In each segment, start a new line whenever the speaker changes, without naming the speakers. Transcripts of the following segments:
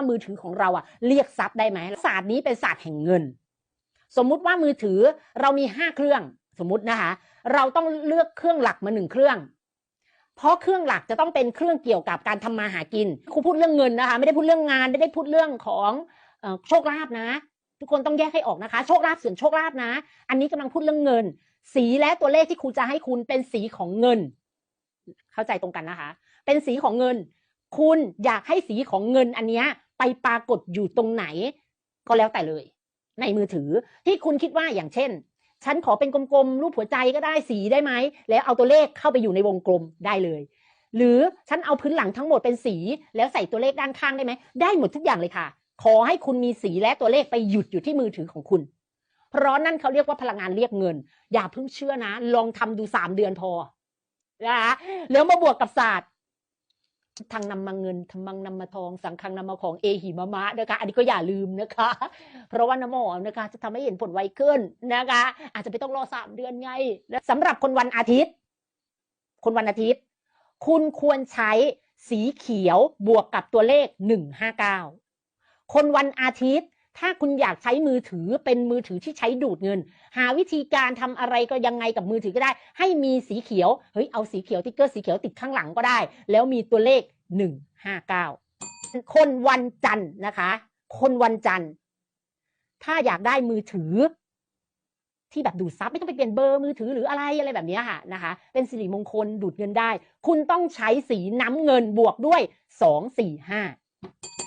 ามือถือของเราอะเรียกทรัพย์ได้ไหมศาสตร์นี้เป็นศาสตร์แห่งเงิน สมมุติว่ามือถือเรามีห้าเครื่องสมมุตินะคะ เราต้องเลือกเครื่องหลักมาหนึ่งเครื่อง เพราะเครื่องหลักจะต้องเป็นเครื่องเกี่ยวกับการทำมาหากินครูพูดเรื่องเงินนะคะ ไม่ได้พูดเรื่องงานไม่ได้พูดเรื่องของโชคลาภนะ ทุกคนต้องแยกให้ออกนะคะ โชคลาภส่วนโชคลาภนะ อันนี้กำลังพูดเรื่องเงิน สีและตัวเลขที่ครูจะให้คุณเป็นสีของเงิน เข้าใจตรงกันนะคะ เป็นสีของเงิน คุณอยากให้สีของเงินอันเนี้ย ไปปรากฏอยู่ตรงไหน ก็แล้วแต่เลย ในมือถือที่คุณคิดว่าอย่างเช่น ฉันขอเป็นกลมๆรูปหัวใจก็ได้สีได้ไหม แล้วเอาตัวเลขเข้าไปอยู่ในวงกลมได้เลย หรือฉันเอาพื้นหลังทั้งหมดเป็นสี แล้วใส่ตัวเลขด้านข้างได้ไหม ได้หมดทุกอย่างเลยค่ะ ขอให้คุณมีสีและตัวเลขไปหยุดอยู่ที่มือถือของคุณ เพราะนั่นเขาเรียกว่าพลังงานเรียกเงิน อย่าเพิ่งเชื่อนะ ลองทำดูสามเดือนพอนะคะแล้วมาบวกกับศาสตร์ ทางนำมาเงินทำมังนำมาทอง สังคังนำมาของเอหิมะมะนะคะ อันนี้ก็อย่าลืมนะคะ เพราะว่าน้ำหอมนะคะ จะทำให้เห็นผลไวขึ้นนะคะ อาจจะไม่ต้องรอสามเดือนไงและสำหรับคนวันอาทิตย์ คนวันอาทิตย์ คุณควรใช้สีเขียวบวกกับตัวเลขหนึ่งห้าเก้าคนวันอาทิตย์ ถ้าคุณอยากใช้มือถือเป็นมือถือที่ใช้ดูดเงิน หาวิธีการทำอะไรก็ยังไงกับมือถือก็ได้ ให้มีสีเขียวเฮ้ยเอาสีเขียวติ๊กเกอร์สีเขียวติดข้างหลังก็ได้ แล้วมีตัวเลข 159 คนวันจันทร์นะคะ คนวันจันทร์ถ้าอยากได้มือถือ ที่แบบดูดซับไม่ต้องไปเปลี่ยนเบอร์มือถือหรืออะไรอะไรแบบนี้ค่ะนะคะ เป็นสิริมงคลดูดเงินได้ คุณต้องใช้สีน้ำเงินบวกด้วย 2 4 5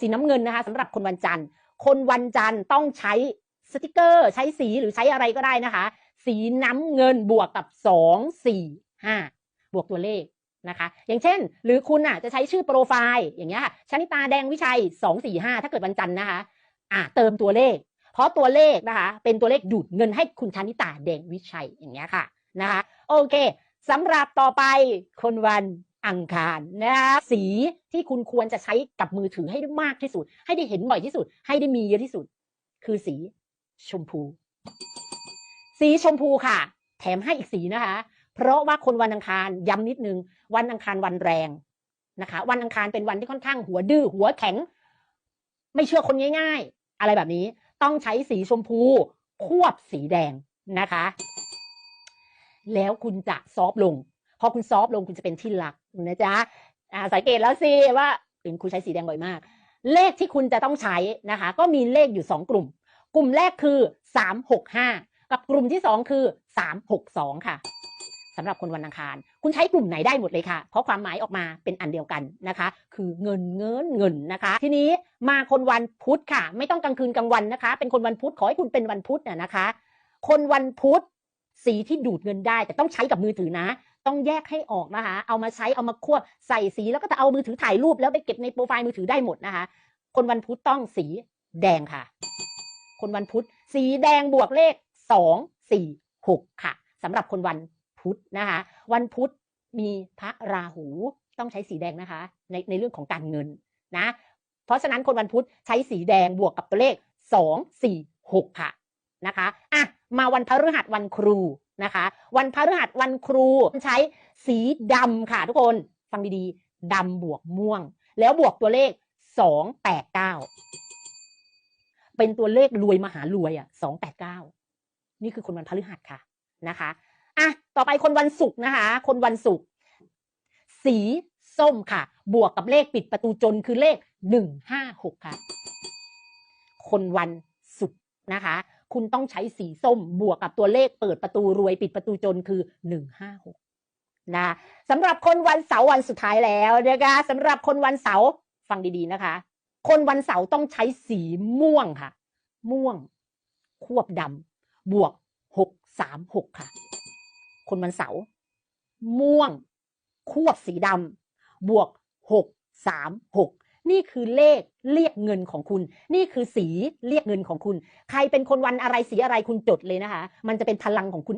สีน้ำเงินนะคะสำหรับคนวันจันทร์ คนวันจันทร์ต้องใช้สติกเกอร์ ใช้สีหรือใช้อะไรก็ได้นะคะ สีน้ำเงินบวกกับสองสี่ห้าบวกตัวเลขนะคะ อย่างเช่น หรือคุณอะจะใช้ชื่อโปรไฟล์อย่างเงี้ยค่ะชนิตาแดงวิชัยสองสี่ห้าถ้าเกิดวันจันทร์นะคะอะเติมตัวเลข เพราะตัวเลขนะคะ เป็นตัวเลขดูดเงินให้คุณชนิตาแดงวิชัยอย่างเงี้ยค่ะนะคะ โอเคสำหรับต่อไปคนวัน อังคารนะคะสีที่คุณควรจะใช้กับมือถือให้ได้มากที่สุด ให้ได้เห็นบ่อยที่สุด ให้ได้มีเยอะที่สุด คือสีชมพู สีชมพูค่ะ แถมให้อีกสีนะคะ เพราะว่าคนวันอังคารย้ำนิดนึง วันอังคารวันแรงนะคะ วันอังคารเป็นวันที่ค่อนข้างหัวดื้อหัวแข็ง ไม่เชื่อคนง่าย ๆ อะไรแบบนี้ต้องใช้สีชมพู ควบสีแดงนะคะ แล้วคุณจะซอฟต์ลงพอคุณซอฟต์ลงคุณจะเป็นที่รัก นะจ๊ะอ่าสังเกตแล้วสิว่าเป็นคุณใช้สีแดงบ่อยมาก เลขที่คุณจะต้องใช้นะคะ ก็มีเลขอยู่สองกลุ่ม กลุ่มแรกคือสามหกห้ากับกลุ่มที่สองคือสามหกสองค่ะสำหรับคนวันอังคาร คุณใช้กลุ่มไหนได้หมดเลยค่ะ เพราะความหมายออกมาเป็นอันเดียวกันนะคะ คือเงินเงินเงินนะคะ ทีนี้มาคนวันพุธค่ะ ไม่ต้องกลางคืนกลางวันนะคะ เป็นคนวันพุธขอให้คุณเป็นวันพุธน่ะนะคะ คนวันพุธ สีที่ดูดเงินได้ แต่ต้องใช้กับมือถือนะ ต้องแยกให้ออกนะคะ เอามาใช้เอามาควบใส่สีแล้วก็จะเอามือถือถ่ายรูปแล้วไปเก็บในโปรไฟล์มือถือได้หมดนะคะ คนวันพุธต้องสีแดงค่ะ คนวันพุธสีแดงบวกเลขสองสี่หกค่ะสำหรับคนวันพุธนะคะ วันพุธมีพระราหูต้องใช้สีแดงนะคะ ในในเรื่องของการเงินนะ เพราะฉะนั้นคนวันพุธใช้สีแดงบวกกับตัวเลขสองสี่หกค่ะนะคะอะ มาวันพฤหัสวันครูนะคะ วันพฤหัสวันครูใช้สีดำค่ะทุกคนฟังดีๆดำบวกม่วง แล้วบวกตัวเลขสองแปดเก้าเป็นตัวเลขรวยมหารวยอะสองแปดเก้านี่คือคนวันพฤหัสค่ะนะคะอะต่อไปคนวันศุกร์นะคะ คนวันศุกร์สีส้มค่ะ บวกกับเลขปิดประตูจนคือเลขหนึ่งห้าหกค่ะ คนวันศุกร์นะคะ คุณต้องใช้สีส้มบวกกับตัวเลขเปิดประตูรวยปิดประตูจนคือหนึ่งห้าหกนะสำหรับคนวันเสาร์วันสุดท้ายแล้วนะคะสำหรับคนวันเสาร์ฟังดีๆนะคะ คนวันเสาร์ต้องใช้สีม่วงค่ะ ม่วง ควบดำบวกหกสามหกค่ะ คนวันเสาร์ม่วง ควบสีดำบวกหกสามหก นี่คือเลขเรียกเงินของคุณ นี่คือสีเรียกเงินของคุณ ใครเป็นคนวันอะไรสีอะไรคุณจดเลยนะคะ มันจะเป็นพลังของคุณ